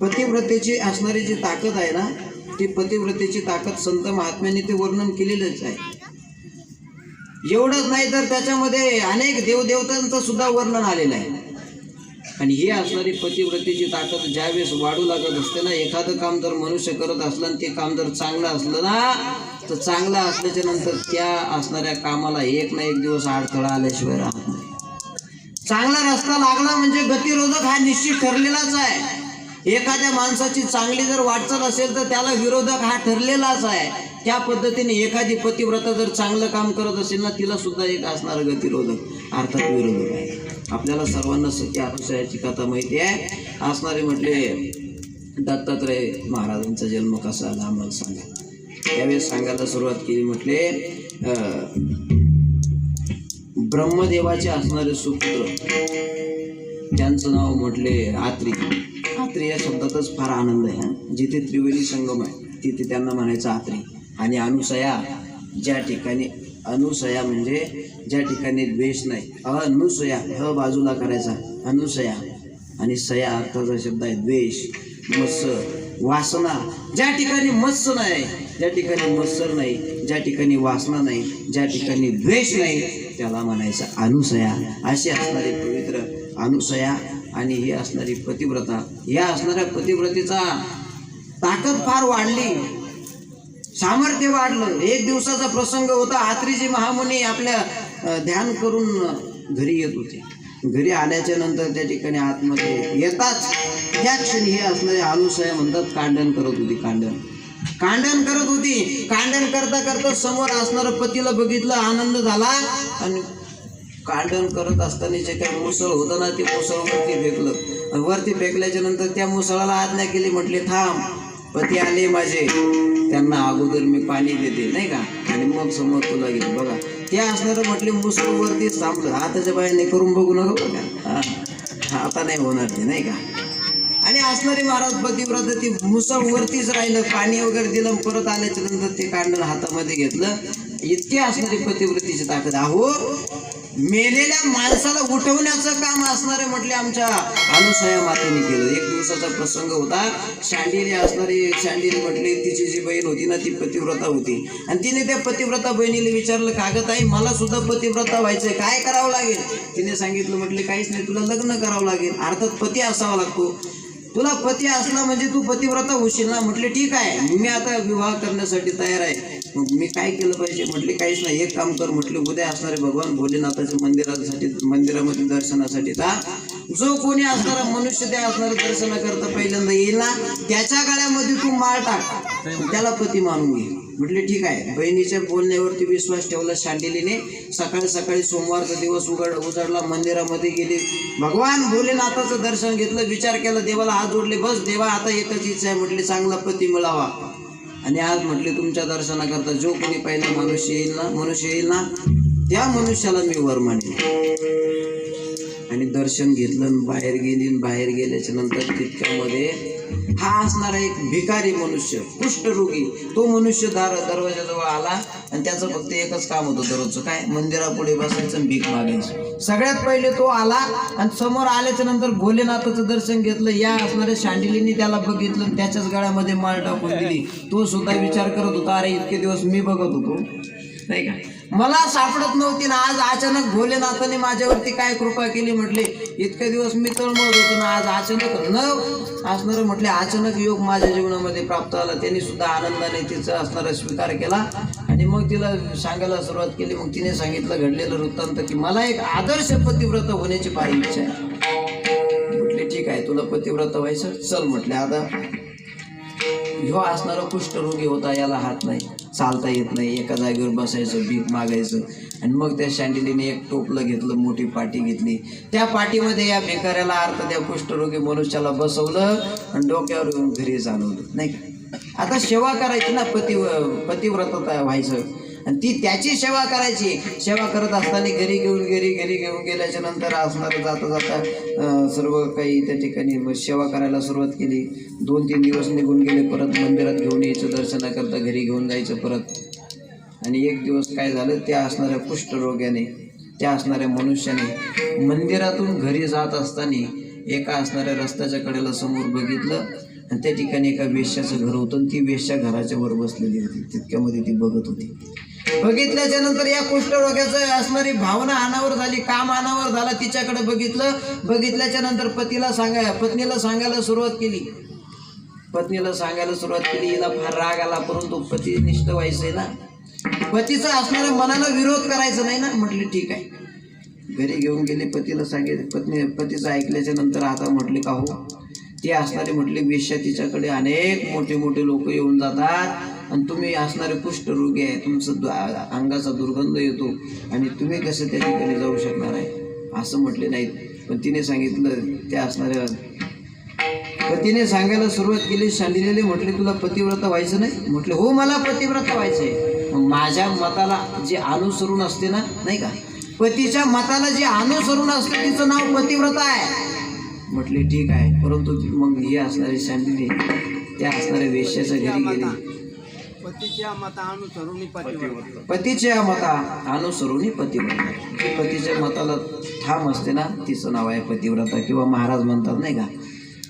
पतिव्रतेची असणारी जी ताकद आहे ना ती पतिव्रतेची ताकद संत महात्म्यांनी ते वर्णन केलेलंच आहे. एवढंच नाही तर त्याच्यामध्ये अनेक देवदेवतांचं सुद्धा वर्णन आलेलं आहे. आणि ही असणारी पतिव्रतेची ताकद ज्यावेळेस वाढू लागत असते ना एखादं काम जर मनुष्य करत असलं आणि ते काम जर चांगलं असलं ना तर चांगलं असल्याच्या नंतर त्या असणाऱ्या कामाला एक ना एक दिवस अडथळा आल्याशिवाय राहत नाही. चांगला रस्ता लागला म्हणजे गतिरोधक हा निश्चित ठरलेलाच आहे. एखाद्या माणसाची चांगली जर वाटचाल असेल तर त्याला विरोधक हा ठरलेलाच आहे. त्या पद्धतीने एखादी पतिव्रता जर चांगलं काम करत असेल ना तिला सुद्धा एक असणारं गतिरोधक अर्थात विरोधक आहे. आपल्याला सर्वांना सत्य अनुसयाची कथा माहिती आहे. असणारे म्हटले दत्तात्रय महाराजांचा जन्म कसा आला आम्हाला सांगा. त्यावेळेस सांगायला सुरुवात केली म्हटले ब्रह्मदेवाचे असणारे सुपुत्र त्यांचं नाव म्हटले आत्री. आत्री या शब्दातच फार आनंद आहे जिथे त्रिवेणी संगम आहे तिथे त्यांना म्हणायचं आत्री. आणि अनुसया ज्या ठिकाणी अनुसया म्हणजे ज्या ठिकाणी द्वेष नाही. अनुसया ह बाजूला करायचा. अनुसया. आणि सया अर्थाचा शब्द आहे द्वेष मत्स्य वासना. ज्या ठिकाणी मत्स्य नाही ज्या ठिकाणी मत्सर नाही ज्या ठिकाणी वासना नाही ज्या ठिकाणी द्वेष नाही त्याला म्हणायचं अनुसया. असे असणारे पवित्र अनुसया आणि ही असणारी पतिव्रता. या असणाऱ्या पतिव्रतेचा ताकद फार वाढली. सामर्थ्य वाढलं. एक दिवसाचा प्रसंग होता. आत्रीजी महामुनी आपल्या ध्यान करून घरी येत होते. घरी आल्याच्यानंतर त्या ठिकाणी आतमध्ये येताच त्या क्षणी हे असणारे अनुसया म्हणतात कांडन करत होती कांडन कांडन करत होती. कांडन करता करता समोर असणारं पतीला बघितलं आनंद झाला आणि कांडण करत असताना जे काही मुसळ होतं ना ते मुसळ वरती फेकलं. आणि वरती फेकल्याच्या नंतर त्या मुसळाला आज्ञा केली म्हटले थांब पती आले माझे. त्यांना अगोदर मी पाणी देते नाही का? आणि मग समोर तुला घेते बघा ते असणारं म्हटले मुसळ वरतीच थांबलं. हाताच्या बाहेर करून बघू नका बघा आता नाही होणार ते नाही का? आणि असणारे महाराज पतिव्रत ती मुसळ वरतीच राहिलं. पाणी वगैरे दिलं परत आल्याच्यानंतर ते कांडण हातामध्ये घेतलं. इतकी असणारी पतिव्रतीची ताकद. आहो मेलेल्या माणसाला उठवण्याचं काम असणारे म्हटले आमच्या अनुसया मातेने केलं. एक दिवसाचा प्रसंग होता. शांडिली असणारी शांडिली म्हटली तिची जी बहीण होती ना ती पतिव्रता होती. आणि तिने त्या पतिव्रता बहिणीला विचारलं कागद आई मला सुद्धा पतिव्रता व्हायचंय. काय करावं लागेल? तिने सांगितलं म्हटले काहीच नाही. तुला लग्न करावं लागेल. अर्थात पती असावा लागतो. तुला पती असला म्हणजे तू पतिव्रता होशील ना. म्हटले ठीक आहे. मी आता विवाह करण्यासाठी तयार आहे. मग मी काय केलं पाहिजे? म्हटले काहीच नाही. एक काम कर. म्हटले उद्या असणारे भगवान भोलेनाथाच्या मंदिरासाठी मंदिरामध्ये दर्शनासाठी जा. जो कोणी असणारा मनुष्य त्या दर्शना करता पहिल्यांदा येईल ना त्याच्या गळ्यामध्ये तू माळ टाक. त्याला पती मानून घे. म्हटले ठीक आहे. बहिणीच्या बोलण्यावरती विश्वास ठेवला शांडिलीने. सकाळी सकाळी सोमवारचा दिवस उघड उजाडला मंदिरामध्ये गेले. भगवान भोलेनाथाचं दर्शन घेतलं विचार केला देवाला हात जोडले बस देवा आता एकच इच्छा आहे. म्हटले चांगला पती मिळावा. आणि आज म्हटले तुमच्या दर्शनाकरता जो कोणी पहिला मनुष्य येईल ना मनुष्य येईल ना त्या मनुष्याला मी वर मानेन. आणि दर्शन घेतलं आणि बाहेर गेली आणि बाहेर गेल्याच्यानंतर तितक्यामध्ये हा असणारा एक भिकारी मनुष्य कुष्ठरोगी तो मनुष्य दार दरवाजाजवळ आला आणि त्याचं फक्त एकच काम होतं दररोजचं. काय? मंदिरापुढे बसायचं भीक मागायचं. सगळ्यात पहिले तो आला आणि समोर आल्याच्यानंतर भोलेनाथाचं दर्शन घेतलं. या असणाऱ्या शांडिलीने त्याला बघितलं त्याच्याच गळ्यामध्ये माळ टाकून दिली. तो सुद्धा विचार करत होता अरे इतके दिवस मी बघत होतो. नाही का? मला सापडत नव्हती ना. आज अचानक भोलेनाथाने माझ्यावरती काय कृपा केली म्हटले इतके दिवस मी तळमळत होतो ना आज अचानक न असणारं म्हटले अचानक योग माझ्या जीवनामध्ये प्राप्त आला. त्यांनी सुद्धा आनंदाने तिचा असणारा स्वीकार केला. आणि मग तिला सांगायला सुरुवात केली. मग तिने सांगितलं घडलेलं वृत्तांत की मला एक आदर्श पतिव्रत होण्याची फार इच्छा आहे. म्हटले ठीक आहे तुला पतिव्रत व्हायचं चल म्हटले आता ह्यो असणारा कुष्ठरोगी होता याला हात नाही चालता येत नाही एका जागेवर बसायचं भीक मागायचं. आणि मग त्या शांडिलीने एक टोपलं घेतलं मोठी पाटी घेतली. त्या पाठीमध्ये या भिकाऱ्याला अर्थ त्या कुष्ठरोगी मनुष्याला बसवलं आणि डोक्यावर घरी चालवलं नाही आता सेवा करायची ना पती पतिव्रतता व्हायचं. आणि ती त्याची सेवा करायची. सेवा करत असताना घरी घेऊन घरी घरी घेऊन गेल्याच्यानंतर असणार जाता जाता सर्व काही त्या ठिकाणी सेवा करायला सुरुवात केली. दोन तीन दिवस निघून गेले परत मंदिरात घेऊन यायचं दर्शनाकरता घरी घेऊन जायचं परत. आणि एक दिवस काय झालं त्या असणाऱ्या कुष्ठरोग्याने त्या असणाऱ्या मनुष्याने मंदिरातून घरी जात असताना एका असणाऱ्या रस्त्याच्या कडेला समोर बघितलं आणि त्या ठिकाणी एका वेश्याचं घर होतं आणि ती वेश्या घराच्या वर बसलेली होती. तितक्यामध्ये ती बघत होती. बघितल्याच्या नंतर या कुष्ठरोग्याचं असणारी भावना अनावर झाली काम अनावर झाला तिच्याकडे बघितलं. बघितल्याच्या नंतर पतीला सांगाय पत्नीला सांगायला सुरुवात केली. पत्नीला सांगायला सुरुवात केली हिला फार राग आला परंतु पती निष्ठ व्हायचंय ना. पतीचा असणाऱ्या मनाला विरोध करायचा नाही ना म्हटले ठीक आहे. घरी घेऊन गेले पतीला सांगितले पत्नी पतीचं ऐकल्याच्या नंतर आता म्हटले का हो? ते असणारे म्हटले वेश्या तिच्याकडे अनेक मोठे मोठे लोक येऊन जातात. आणि तुम्ही असणारे कुष्ठरोगी आहे. तुमचं अंगाचा दुर्गंध येतो. आणि तुम्ही कसं त्या ठिकाणी जाऊ शकणार आहे? असं म्हटले नाहीत पण तिने सांगितलं त्या असणाऱ्या पतीने सांगायला सुरुवात केली शालिनीने म्हटले तुला पतिव्रता व्हायचं नाही? म्हटले हो मला पतिव्रता व्हायचं मग माझ्या मताला जे अनुसरून असते ना नाही का? पतीच्या मताला जे अनुसरून असते तिचं नाव पतिव्रता आहे. म्हटले ठीक आहे. परंतु ती- मग ही असणारी शांडिली त्या असणाऱ्या वेश्याच्या घरी गेली. पतीच्या मतानुसरून पतिव्रत पतीच्या मता अनुसरून पतिव्रता जी पतीच्या मताला ठाम असते ना तिचं नाव आहे पतिव्रता. किंवा महाराज म्हणतात नाही का?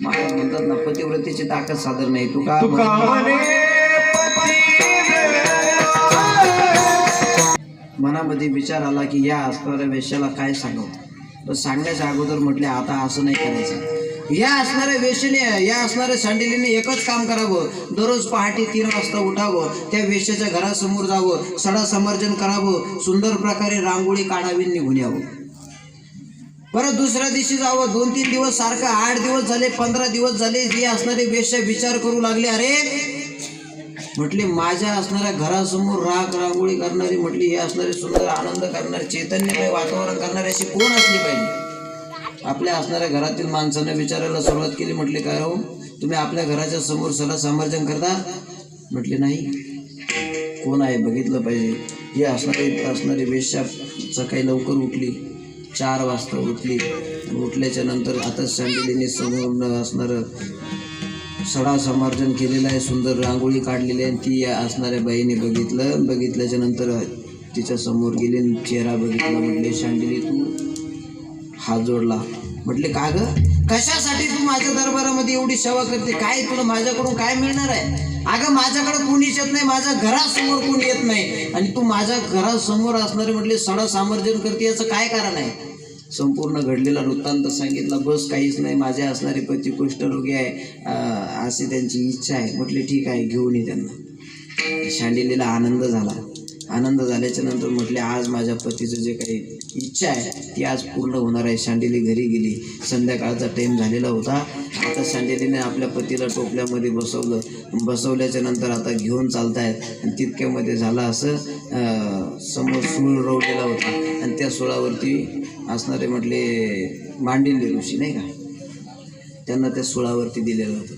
महाराज म्हणतात ना पतिव्रतेची ताकद सादर नाही. तू का मनामध्ये विचार आला की या असणाऱ्या वेश्याला काय सांगावं? तर सांगण्याच्या अगोदर म्हटले आता असं नाही करायचं. या असणाऱ्या वेश्याने या असणाऱ्या सांडिलीने एकच काम करावं. दररोज पहाटे तीन वाजता उठावं त्या वेश्याच्या घरासमोर जावं सडा समर्जन करावं सुंदर प्रकारे रांगोळी काढावी निघून यावं. परत दुसऱ्या दिवशी जावं दोन तीन दिवस सारखं आठ दिवस झाले पंधरा दिवस झाले जी असणारे वेश्या विचार करू लागले अरे म्हटले माझ्या असणाऱ्या घरासमोर राग रांगोळी करणारी म्हटली हे असणारे सुंदर आनंद करणारे चैतन्यमय वातावरण करणारे अशी कोण असली पाहिजे? आपल्या असणाऱ्या घरातील माणसानं विचारायला सुरुवात केली म्हटले काय राहू तुम्ही आपल्या घराच्या समोर सला समर्जन करता? म्हटले नाही. कोण आहे? बघितलं पाहिजे. हे असणारी असणारी वेश्या सकाळी लवकर उठली चार वाजता उठली. उठल्याच्या नंतर आता सँडलीने समोर असणारं सडा समार्जन केलेलं आहे सुंदर रांगोळी काढलेली आहे. आणि ती असणाऱ्या बाईने बघितलं. बघितल्याच्या नंतर तिच्या समोर गेली आणि चेहरा बघितला. म्हटले शांडिली तू हात जोडला. म्हटले का ग? कशासाठी तू माझ्या दरबारामध्ये एवढी सेवा करते? काय तुला माझ्याकडून काय मिळणार आहे? अगं माझ्याकडे कोणीच येत नाही माझ्या घरासमोर कोणी येत नाही? आणि तू माझ्या घरासमोर असणारे म्हटले सडा सामर्जन करते याचं काय कारण आहे? संपूर्ण घडलेला वृत्तांत सांगितला. बस काहीच नाही. माझे असणारे पती कुष्ठरोगी आहे. असे अशी त्यांची इच्छा आहे. म्हटले ठीक आहे घेऊन ये त्यांना. शांडिलीला आनंद झाला. आनंद झाल्याच्यानंतर म्हटले आज माझ्या पतीचं जे काही इच्छा आहे ती आज पूर्ण होणार आहे. शांडिली घरी गेली. संध्याकाळचा टाईम झालेला होता. आता शांडिलीने आपल्या पतीला टोपल्यामध्ये बसवलं. बसवल्याच्या नंतर आता घेऊन चालतायत. आणि तितक्यामध्ये झालं असं समोर सूळ रोवलेला होता. आणि त्या सुळावरती असणारे म्हटले मांडिल्य ऋषी नाही का? त्यांना त्या सुळावरती दिलेलं होतं.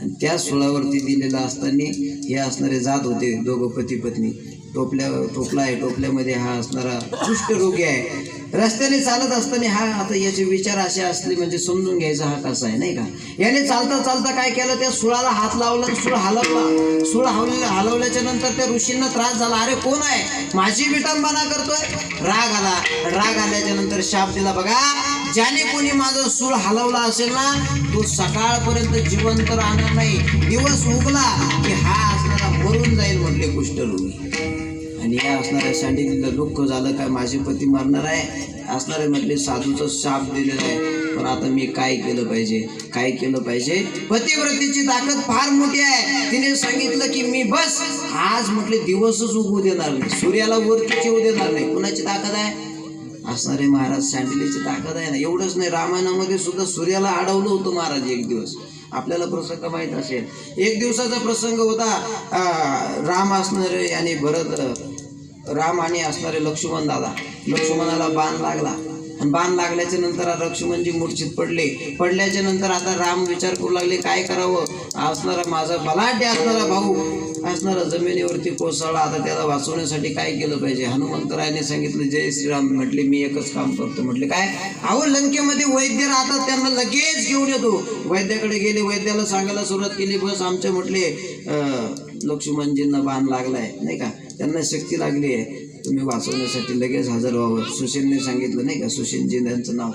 आणि त्या सुळावरती दिलेलं असताना हे असणारे जात होते दोघं पती पत्नी टोपल्या टोपला आहे. टोपल्यामध्ये हा असणारा कुष्ठरोगी आहे. रस्त्याने चालत असताना हा आता याचे विचार असे असले म्हणजे समजून घ्यायचा हा कसा आहे नाही का? याने चालता चालता काय केलं? त्या सुळाला हात लावला आणि सुळ हलवला. सुळ हलवल्या हलवल्याच्या नंतर त्या ऋषींना त्रास झाला. अरे कोण आहे? माझी विटंबना करतोय. राग आला. राग आल्याच्यानंतर शाप दिला. बघा ज्याने कोणी माझं सूळ हलवला असेल ना तो सकाळपर्यंत जिवंत राहणार नाही. दिवस उगला की हा असणारा मरून जाईल म्हटले कुष्ठरोगी आणि या असणाऱ्या शांडिलीला दुःख झालं काय? माझे पती मरणार आहे? असणारे म्हटले साधूचं शाप दिलेला आहे. पण आता मी काय केलं पाहिजे? काय केलं पाहिजे? पतिव्रतीची ताकद फार मोठी आहे. तिने सांगितलं की मी बस. आज म्हटले दिवसच उगवू देणार नाही. सूर्याला वरती येऊ देणार नाही. कुणाची ताकद आहे? असणारे महाराज सँडलीची ताकद आहे ना? एवढंच नाही. रामायणामध्ये सुद्धा सूर्याला अडवलं होतं महाराज एक दिवस. आपल्याला प्रसंग माहीत असेल. एक दिवसाचा प्रसंग होता राम असणारे आणि भरत राम आणि असणारे लक्ष्मण दादा. लक्ष्मणाला बाण लागला. आणि बाण लागल्याच्या नंतर लक्ष्मणजी मूर्छित पडले. पडल्याच्या नंतर आता राम विचार करू लागले काय करावं? असणारा माझा बलाढ्य असणारा भाऊ असणारा जमिनीवरती कोसळला. आता त्याला वाचवण्यासाठी काय केलं पाहिजे? हनुमंतरायाने सांगितलं जय श्रीराम. म्हटले मी एकच काम करतो. म्हटले काय? अहो लंकेमध्ये वैद्य राहतात त्यांना लगेच घेऊन येतो. वैद्याकडे गेले वैद्याला सांगायला सुरुवात केली बस आमचे म्हटले लक्ष्मणजींना बाण लागलाय. नाही का? त्यांना शक्ती लागली आहे. तुम्ही वाचवण्यासाठी लगेच हजर व्हावं. सुशेनने सांगितलं नाही का? सुशेनजी यांचं नाव.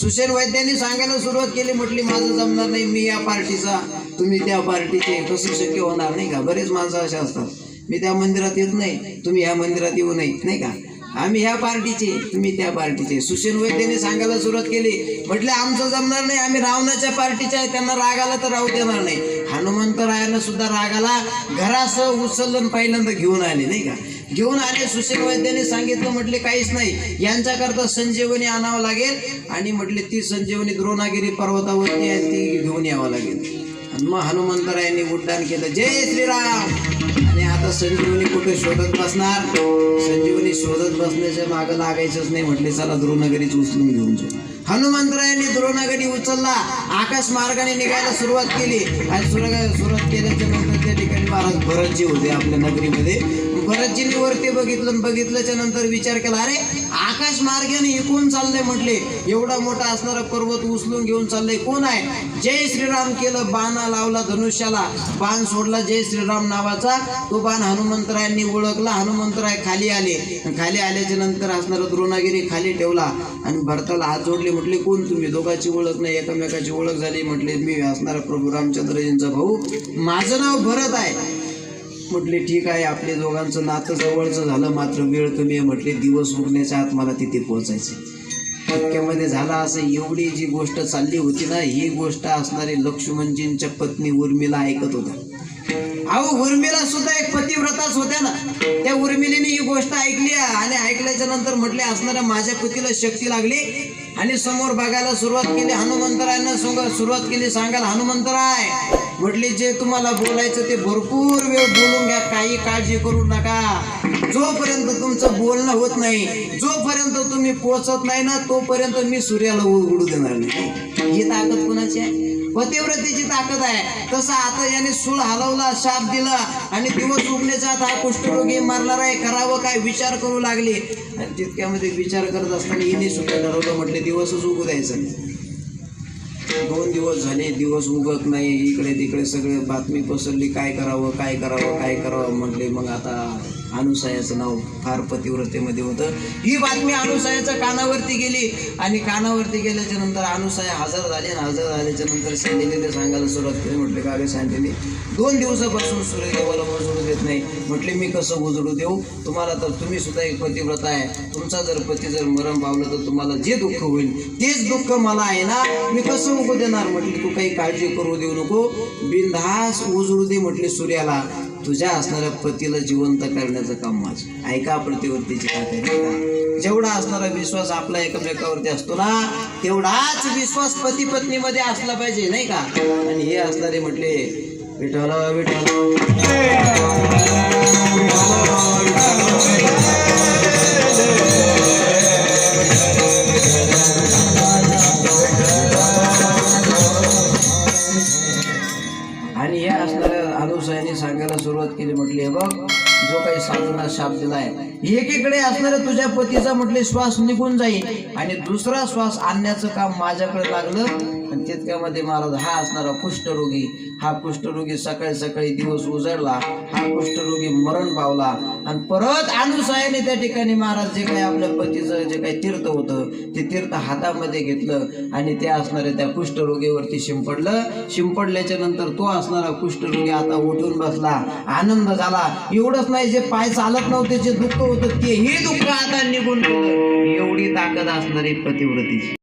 सुशेन वैद्यांनी सांगायला सुरुवात केली म्हटली माझं जमणार नाही मी या पार्टीचा तुम्ही त्या पार्टीचे कसं शक्य होणार नाही का? बरेच माणसं असे असतात. मी त्या मंदिरात येत नाही तुम्ही ह्या मंदिरात येऊ नये नाही का? आम्ही ह्या पार्टीचे तुम्ही त्या पार्टीचे. सुशेन वैद्यांनी सांगायला सुरुवात केली म्हटले आमचं जमणार नाही आम्ही रावणाच्या पार्टीचे आहे त्यांना रागाला तर राहू देणार नाही. हनुमंतरायानं सुद्धा रागाला घरासह उचलून पहिल्यांदा घेऊन आले नाही का? घेऊन आले सुशील वैद्यांनी सांगितलं म्हटले काहीच नाही. यांच्याकरता संजीवनी आणावं लागेल आणि म्हटले ती संजीवनी द्रोणागिरी पर्वतावरती आहे ती घेऊन यावं लागेल. आणि मग हनुमंतरायांनी उड्डाण केलं जय श्रीराम! आणि आता संजीवनी कुठे शोधत बसणार? संजीवनी शोधत बसण्याच्या मागं लागायचंच नाही म्हटले चला द्रोणगिरीच उचलून घेऊन जाऊ. हनुमंतरायांनी द्रोणगिरी उचलला आकाश मार्गाने निघायला सुरुवात केली. आणि सुरुवात सुरुवात केल्याच्यानंतर त्या ठिकाणी महाराज भरतजी होते आपल्या नगरीमध्ये. भरतजींनी वरती बघितलं बघितल्याच्या नंतर विचार केला अरे आकाश मार्गाने इकून चाललंय म्हटले. एवढा मोठा असणारा पर्वत उचलून घेऊन चाललंय कोण आहे? जय श्रीराम केलं बाणा लावला धनुष्याला. बाण सोडला जय श्रीराम नावाचा तो बाण हनुमंतरायांनी ओळखला हनुमंतराय खाली आले. आणि खाली आल्याच्यानंतर असणारा द्रोणागिरी खाली ठेवला आणि भरताला हात जोडले म्हटले कोण तुम्ही? दोघांची ओळख नाही एकमेकाची ओळख झाली म्हटले. मी असणारा प्रभू रामचंद्रजींचा भाऊ. माझं नाव भरत आहे. म्हटले ठीक आहे आपले दोघांचं नातं जवळचं झालं मात्र वेळ कमी आहे म्हटले दिवस उरण्याच्या आत मला तिथे पोहोचायचं इतक्यामध्ये झाला असं एवढी जी गोष्ट चालली होती ना ही गोष्ट असणारी लक्ष्मणजींच्या पत्नी उर्मिला ऐकत होत्या. अहो उर्मिला सुद्धा एक पतिव्रताच होत्या ना. त्या उर्मिलीने ही गोष्ट ऐकली आणि ऐकल्याच्या नंतर म्हटले असणाऱ्या माझ्या पतीला शक्ती लागली आणि समोर बघायला सुरुवात केली. हनुमंतरायनं सुरुवात केली सांगायला हनुमंतराय म्हटले जे तुम्हाला बोलायचं ते भरपूर वेळ बोलून घ्या. काही काळजी करू नका. जोपर्यंत तुमचं बोलणं होत नाही जोपर्यंत तुम्ही पोचत नाही ना तोपर्यंत मी सूर्याला उघडू देणार नाही. ही ताकद कुणाची आहे? पतिव्रतेची ताकद आहे. तसं आता याने सूळ हलवला शाप दिला आणि दिवस उगण्याचा आता हा कुष्ठरोगी मारणार आहे. करावं काय? विचार करू लागले. आणि तितक्यामध्ये विचार करत असताना हिने सुद्धा ठरवलं म्हटले दिवसच उगू द्यायचं. नाही दोन दिवस झाले दिवस उगत नाही इकडे तिकडे सगळे बातमी पसरली काय करावं काय करावं काय करावं म्हटले मग आता अनुसायाचं नाव फार पतिव्रतेमध्ये होतं. ही बातमी अनुसायाच्या कानावरती गेली आणि कानावरती गेल्याच्यानंतर अनुसाया हजर झाली आणि हजर झाल्याच्यानंतर सांगितले सांगायला सुरुवात केली. म्हटले का रे सांगितले दोन दिवसापासून सूर्यदेवाला बसून देत नाही. म्हटले मी कसं उजळू देऊ? तुम्हाला तर तुम्ही सुद्धा एक पतिव्रता आहे. तुमचा जर पती जर मरण पावलं तर तुम्हाला जे दुःख होईल तेच दुःख मला आहे ना? मी कसं उगू देणार? म्हटले तू काही काळजी करू देऊ नको. बिनधास उजळू दे म्हटले सूर्याला. तुझ्या असणाऱ्या पतीला जिवंत करण्याचं काम माझं. ऐका प्रतिवृत्तीची काय जेवढा असणारा विश्वास आपला एकमेकावरती असतो ना तेवढाच विश्वास पती पत्नीमध्ये असला पाहिजे नाही का? आणि हे असणारे म्हटले विठाला विठ्ठल. आणि हे असणाऱ्या अनुसयाने सांगायला सुरुवात केली म्हटली हे बघ जो काही साधूला शाप दिला आहे एकीकडे असणाऱ्या तुझ्या पतीचा म्हटले श्वास निघून जाईल आणि दुसरा श्वास आणण्याचं काम माझ्याकडे लागलं आणि तितक्यामध्ये महाराज हा असणारा कुष्ठरोगी हा कुष्ठरोगी सकाळी सकाळी दिवस उजळला हा कुष्ठरोगी मरण पावला. आणि परत अनुसायाने त्या ठिकाणी महाराज जे काही आपल्या पतीचं जे काही तीर्थ होतं ते तीर्थ हातामध्ये घेतलं आणि ते असणारे त्या कुष्ठरोगीवरती शिंपडलं. शिंपडल्याच्या नंतर तो असणारा कुष्ठरोगी आता उठून बसला आनंद झाला. एवढंच नाही जे पाय चालत नव्हते जे दुःख होतं तेही दुःख आता निघून एवढी ताकद असणारी पतिव्रतीची